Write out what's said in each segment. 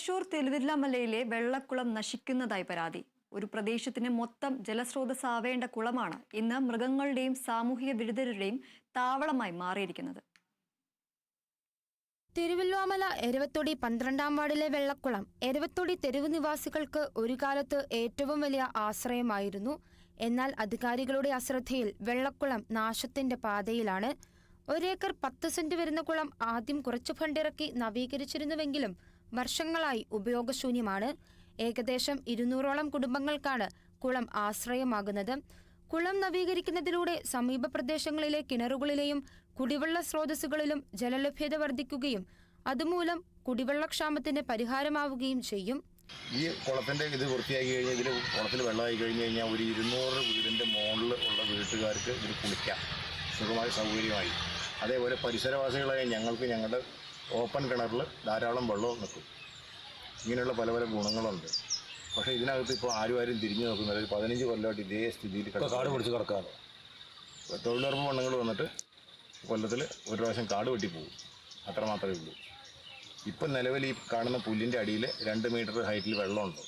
തൃശൂർ തിരുവില്ലാമലയിലെ വെള്ളക്കുളം നശിക്കുന്നതായി പരാതി. ഒരു പ്രദേശത്തിന് മൊത്തം ജലസ്രോതസ്സാവേണ്ട കുളമാണ് ഇന്ന് മൃഗങ്ങളുടെയും സാമൂഹിക വിരുദ്ധരുടെയും താവളമായി മാറിയിരിക്കുന്നത്. തിരുവല്ലോമല എരവത്തൊടി പന്ത്രണ്ടാം വാർഡിലെ വെള്ളക്കുളം എരവത്തൊടി തെരുവ് നിവാസികൾക്ക് ഒരു കാലത്ത് ഏറ്റവും വലിയ ആശ്രയമായിരുന്നു. എന്നാൽ അധികാരികളുടെ അശ്രദ്ധയിൽ വെള്ളക്കുളം നാശത്തിന്റെ പാതയിലാണ്. ഒരേക്കർ പത്ത് സെന്റ് വരുന്ന കുളം ആദ്യം കുറച്ചു ഫണ്ടിറക്കി നവീകരിച്ചിരുന്നുവെങ്കിലും വർഷങ്ങളായി ഉപയോഗശൂന്യമാണ്. ഏകദേശം ഇരുന്നൂറോളം കുടുംബങ്ങൾക്കാണ് കുളം ആശ്രയമാകുന്നത്. കുളം നവീകരിക്കുന്നതിലൂടെ സമീപ പ്രദേശങ്ങളിലെ കിണറുകളിലെയും കുടിവെള്ള സ്രോതസ്സുകളിലും ജലലഭ്യത വർദ്ധിക്കുകയും അതുമൂലം കുടിവെള്ളക്ഷാമത്തിന് പരിഹാരമാവുകയും ചെയ്യും. ഈ കുളത്തിന്റെ ഇത് വൃത്തിയാക്കി കഴിഞ്ഞാൽ ഇതിൽ കുളത്തിൽ വെള്ളമായി കഴിഞ്ഞ് കഴിഞ്ഞാൽ ഒരു ഇരുന്നൂറ് വീടിന്റെ മുകളിൽ ഉള്ള വീട്ടുകാർക്ക് ഇതിൽ കുളിക്കാം. സുഖമായി സൗകര്യമായി. അതേപോലെ പരിസരവാസികളായ ഞങ്ങൾക്ക് ഞങ്ങളുടെ ഓപ്പൺ കിണറിൽ ധാരാളം വെള്ളവും നിൽക്കും. ഇങ്ങനെയുള്ള പല പല ഗുണങ്ങളുണ്ട്. പക്ഷേ ഇതിനകത്ത് ഇപ്പോൾ ആരും ആരും തിരിഞ്ഞു നോക്കുന്നില്ല. ഒരു പതിനഞ്ച് കൊല്ലമായിട്ട് ഇതേ സ്ഥിതിയിൽ കാട് പിടിച്ച് കിടക്കാറ് തൊഴിലുറപ്പ് വണ്ണങ്ങൾ വന്നിട്ട് കൊല്ലത്തിൽ ഒരു പ്രാവശ്യം കാട് വെട്ടി പോകും. അത്ര മാത്രമേ ഉള്ളൂ. ഇപ്പം നിലവിൽ ഈ കാണുന്ന പുല്ലിന്റെ അടിയിൽ രണ്ട് മീറ്റർ ഹൈറ്റിൽ വെള്ളമുണ്ട്.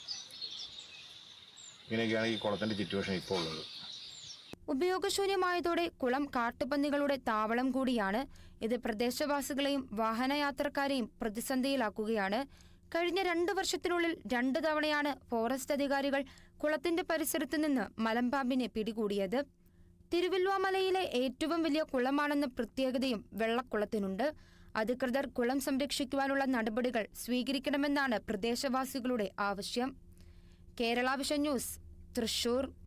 ഇങ്ങനെയൊക്കെയാണ് ഈ കുളത്തിന്റെ സിറ്റുവേഷൻ ഇപ്പോൾ ഉള്ളത്. ഉപയോഗശൂന്യമായതോടെ കുളം കാട്ടുപന്നികളുടെ താവളം കൂടിയാണ്. ഇത് പ്രദേശവാസികളെയും വാഹനയാത്രക്കാരെയും പ്രതിസന്ധിയിലാക്കുകയാണ്. കഴിഞ്ഞ രണ്ടു വർഷത്തിനുള്ളിൽ രണ്ടു തവണയാണ് ഫോറസ്റ്റ് അധികാരികൾ കുളത്തിന്റെ പരിസരത്തു നിന്ന് മലമ്പാമ്പിനെ പിടികൂടിയത്. തിരുവല്ലുവാമലയിലെ ഏറ്റവും വലിയ കുളമാണെന്ന പ്രത്യേകതയും വെള്ളക്കുളത്തിനുണ്ട്. അധികൃതർ കുളം സംരക്ഷിക്കുവാനുള്ള നടപടികൾ സ്വീകരിക്കണമെന്നാണ് പ്രദേശവാസികളുടെ ആവശ്യം. Kerala vision news Thrissur.